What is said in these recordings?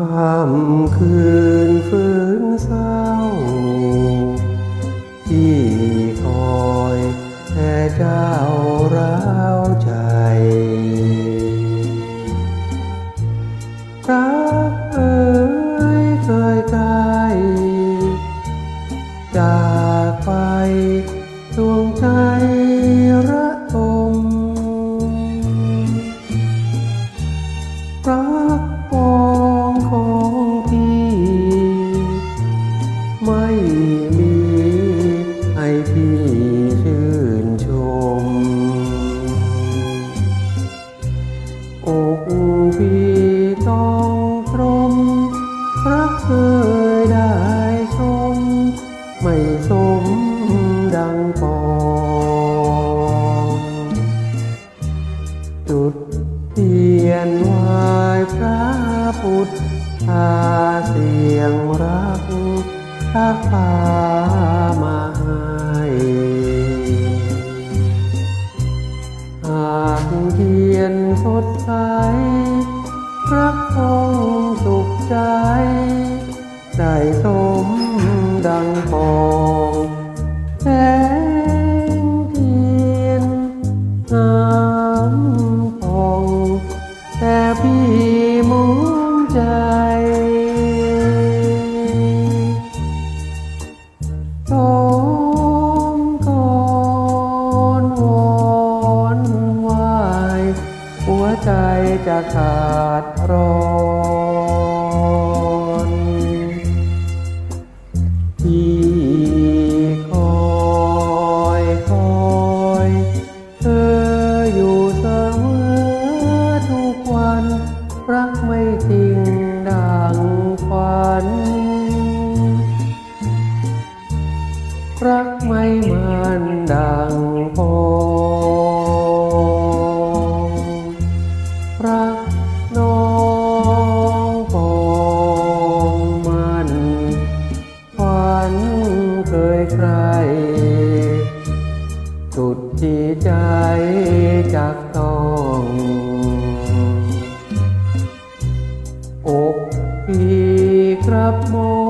คำคืนฟื้นเศร้า ที่คอยแต่เจ้าร้าวใจ รักเอ่ยเคยไกลจากไปดวงใจระทมรัก ที่ชื่นชม อกพี่ต้องตรมรักเคยได้ชม ไม่สมดังปอง จุดเทียนไหวายพระพุทธาเสียงรักทักพาากเทียนสดใสรักคงสุขใจ ได้สมดังปองแสงเทียนงามพอง แต่พี่มองใจ ขาดรอ ใคร สุดที่ใจจักต้องอกพี่ครับมอง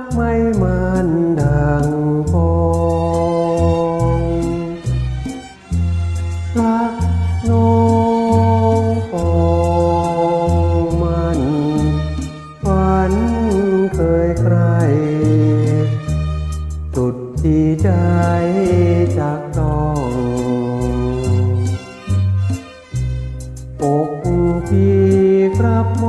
ดีใจจากน้องอกพี่ครับโม